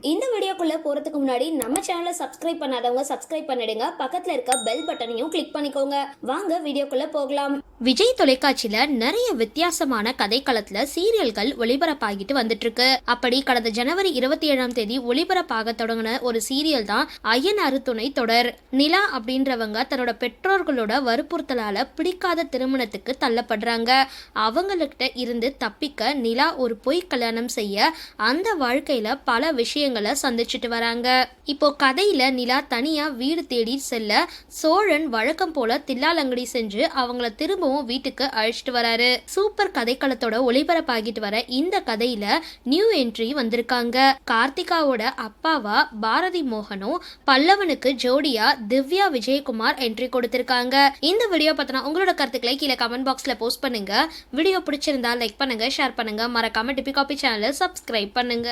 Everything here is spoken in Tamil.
இந்த வீடியோக்குள்ளே போறதுக்கு முன்னாடி நம்ம சேனலை சப்ஸ்கிரைப் பண்ணாதவங்க சப்ஸ்கிரைப் பண்ணிடுங்க. பக்கத்தில் இருக்க பெல் பட்டனையும் கிளிக் பண்ணிக்கோங்க. வாங்க வீடியோக்குள்ளே போகலாம். விஜய் தொலைக்காட்சியில நிறைய வித்தியாசமான கதைக்களத்துல சீரியல்கள் ஒளிபரப்பாகிட்டு வந்துட்டு இருக்கு அப்படி கடந்த ஜனவரி இருபத்தி ஏழாம் தேதி ஒளிபரப்பாக தொடங்கின ஒரு சீரியல் தான் ஐயனாறு துணை தொடர். நிலா அப்படின்றவங்க தன்னோட பெற்றோர்களோட வற்புறுத்தலால பிடிக்காத திருமணத்துக்கு தள்ளப்படுறாங்க. அவங்கள்கிட்ட இருந்து தப்பிக்க நிலா ஒரு பொய் கல்யாணம் செய்ய அந்த வாழ்க்கையில பல விஷயங்களை சந்திச்சுட்டு வராங்க. இப்போ கதையில நிலா தனியா வீடு தேடி செல்ல சோழன் வழக்கம் போல தில்லாலங்கடி செஞ்சு அவங்கள திரும்பவும் வீட்டுக்கு அழைச்சிட்டு வராரு. சூப்பர் கதைக்களத்தோட ஒளிபரப்பாகிட்டு வர இந்த கதையில நியூ என்ட்ரி வந்திருக்காங்க. கார்த்திகாவோட அப்பாவா பாரதி மோகனும் பல்லவனுக்கு ஜோடியா திவ்யா விஜயகுமார் என்ட்ரி கொடுத்திருக்காங்க. இந்த வீடியோ பத்தின உங்களோட கருத்துக்களை கீழே கமெண்ட் பாக்ஸ்ல போஸ்ட் பண்ணுங்க. வீடியோ பிடிச்சிருந்தா லைக் பண்ணுங்க ஷேர் பண்ணுங்க. மறக்காம டிபி காபி சேனலை சப்ஸ்கிரைப் பண்ணுங்க.